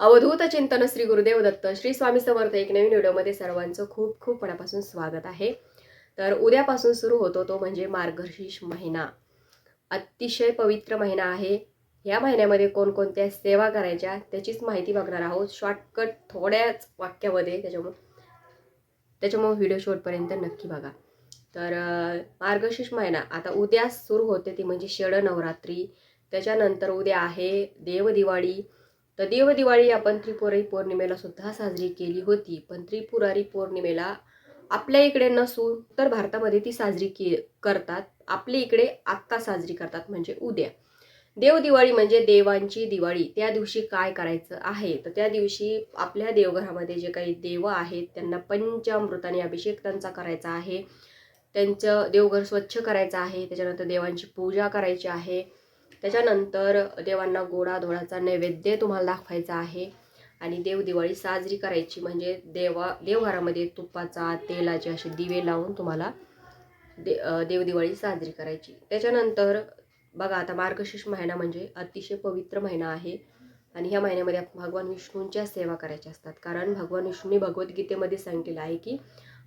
अवधूत चिंतन श्री गुरुदेव दत्त श्री स्वामी समर्थ एक नवीन व्हिडिओमध्ये सर्वांचं खूप खूप मनापासून स्वागत आहे. तर उद्यापासून सुरू होतो तो म्हणजे मार्गशीर्ष महिना. अतिशय पवित्र महिना आहे. या महिन्यामध्ये कोणकोणत्या सेवा करायच्या त्याचीच माहिती बघणार आहोत. शॉर्टकट थोड्याच वाक्यामध्ये त्याच्यामुळे त्याच्यामुळे व्हिडिओ शॉर्टपर्यंत नक्की बघा. तर मार्गशीर्ष महिना. आता उद्या सुरू होते ती म्हणजे शेड नवरात्री. त्याच्यानंतर उद्या आहे देवदिवाळी. तर देवदिवाळी आपण त्रिपुरारी पौर्णिमेला सुद्धा साजरी केली होती. पण त्रिपुरारी पौर्णिमेला आपल्या इकडे नसून तर भारतामध्ये ती साजरी के करतात. आपल्या इकडे आत्ता साजरी करतात म्हणजे उद्या. देवदिवाळी म्हणजे देवांची दिवाळी. त्या दिवशी काय करायचं आहे? तर त्या दिवशी आपल्या देवघरामध्ये जे काही देव आहेत त्यांना पंचामृताने अभिषेक त्यांचा करायचा आहे. त्यांचं देवघर स्वच्छ करायचं आहे. त्याच्यानंतर देवांची पूजा करायची आहे. त्याच्यानंतर देवांना गोडा धोडाचा नैवेद्य तुम्हाला दाखवायचा आहे. आणि देवदिवाळी साजरी करायची म्हणजे देवा देवघरामध्ये तुपाचा तेलाचे असे दिवे लावून तुम्हाला दे देवदिवाळी साजरी करायची. त्याच्यानंतर बघा आता मार्गशीर्ष महिना म्हणजे अतिशय पवित्र महिना आहे. आणि ह्या महिन्यामध्ये भगवान विष्णूंच्या सेवा करायच्या असतात. कारण भगवान विष्णूंनी भगवद्गीतेमध्ये सांगितलेलं आहे की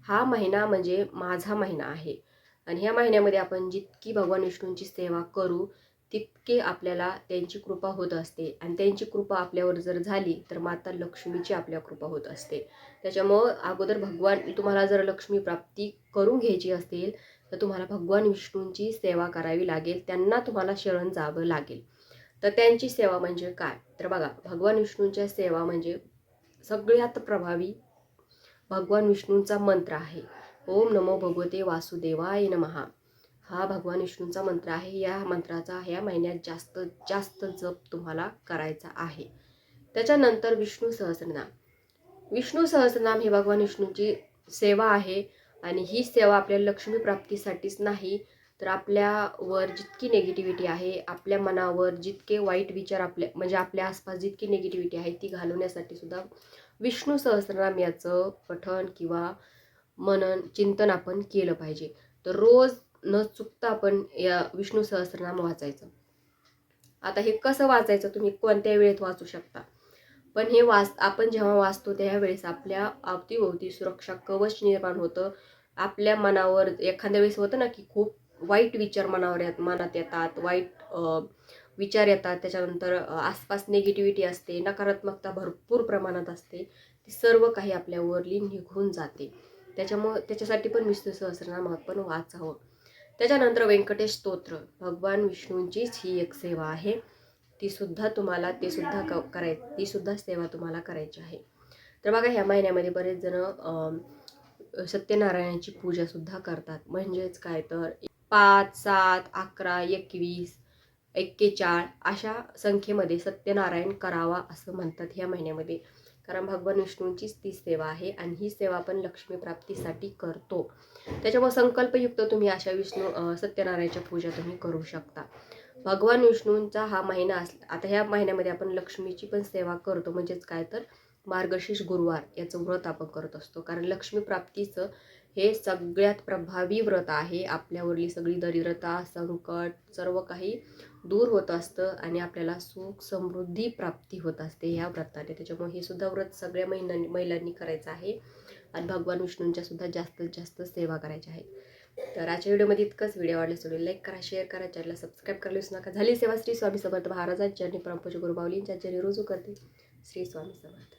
हा महिना म्हणजे माझा महिना आहे. आणि ह्या महिन्यामध्ये आपण जितकी भगवान विष्णूंची सेवा करू तितके आपल्याला त्यांची कृपा होत असते. आणि त्यांची कृपा आपल्यावर जर झाली तर माता लक्ष्मीची आपल्या कृपा होत असते. त्याच्यामुळं अगोदर भगवान तुम्हाला जर लक्ष्मी प्राप्ती करून घ्यायची असेल तर तुम्हाला भगवान विष्णूंची सेवा करावी लागेल. त्यांना तुम्हाला शरण जावं लागेल. तर त्यांची सेवा म्हणजे काय? तर बघा भगवान विष्णूंच्या सेवा म्हणजे सगळ्यात प्रभावी भगवान विष्णूंचा मंत्र आहे. ओम नमो भगवते वासुदेवाय नमहा हा भगवान विष्णूंचा मंत्र आहे. या मंत्राचा ह्या महिन्यात जास्त जास्त जप तुम्हाला करायचा आहे. त्याच्यानंतर विष्णू सहस्रनाम. विष्णू सहस्रनाम ही भगवान विष्णूची सेवा आहे आणि ही सेवा आपल्या लक्ष्मी प्राप्तीसाठीच नाही तर आपल्यावर जितकी निगेटिव्हिटी आहे आपल्या मनावर जितके वाईट विचार आपल्या म्हणजे आपल्या आसपास जितकी निगेटिव्हिटी आहे ती घालवण्यासाठी सुद्धा विष्णू सहस्रनाम याचं पठण किंवा मनन चिंतन आपण केलं पाहिजे. तर रोज न चुकता आपण या विष्णू सहस्रनाम वाचायचं. आता हे कसं वाचायचं तुम्ही कोणत्या वेळेत वाचू शकता? पण हे वाच आपण जेव्हा वाचतो त्यावेळेस आपल्या अवतीभोवती सुरक्षा कवच निर्माण होतं. आपल्या मनावर एखाद्या वेळेस होतं ना की खूप वाईट विचार मनावर येत मनात येतात वाईट विचार येतात. त्याच्यानंतर आसपास निगेटिव्हिटी असते नकारात्मकता भरपूर प्रमाणात असते. ती सर्व काही आपल्यावरली निघून जाते. त्याच्यामुळं त्याच्यासाठी पण विष्णू सहस्रनाम आपण वाचावं. त्याच्यानंतर व्यंकटेश स्तोत्र. भगवान विष्णूंचीच ही एक सेवा आहे. ती सुद्धा तुम्हाला ते सुद्धा क कराय ती सुद्धा सेवा तुम्हाला करायची आहे. तर बघा ह्या महिन्यामध्ये बरेच जण सत्यनारायणाची पूजा सुद्धा करतात. म्हणजेच काय तर पाच सात अकरा एकवीस एक्केचाळ अशा संख्येमध्ये सत्यनारायण करावा असं म्हणतात ह्या महिन्यामध्ये. कारण भगवान विष्णूंचीच ती सेवा आहे आणि ही सेवा आपण लक्ष्मी प्राप्तीसाठी करतो. त्याच्यामुळे संकल्पयुक्त तुम्ही अशा विष्णू सत्यनारायणाच्या सत्यनारायणच्या पूजा तुम्ही करू शकता. भगवान विष्णूंचा हा महिना अस आता ह्या महिन्यामध्ये आपण लक्ष्मीची पण सेवा करतो. म्हणजेच काय तर मार्गशीर्ष गुरुवार याचं व्रत आपण करत असतो. कारण लक्ष्मी प्राप्तीचं हे सगळ्यात प्रभावी व्रत आहे. आपल्यावरली सगळी दरिद्रता संकट सर्व काही दूर होत असतं आणि आपल्याला सुख समृद्धी प्राप्ती होत असते ह्या व्रताने. त्याच्यामुळे हे सुद्धा व्रत सगळ्या महिलांनी महिलांनी करायचं आहे. आणि भगवान विष्णूंच्या सुद्धा जास्तीत जास्त सेवा करायच्या आहेत. तर आजच्या व्हिडिओमध्ये इतकंच. व्हिडिओ आवडले सोडून लाईक करा शेअर करा चॅनलला सबस्क्राईब करायला विसरू नका. झाली सेवा श्री स्वामी समर्थ महाराजांच्या आणि परमपूज गुरुबावलींच्या चरणी रुजू करते. श्री स्वामी समर्थ.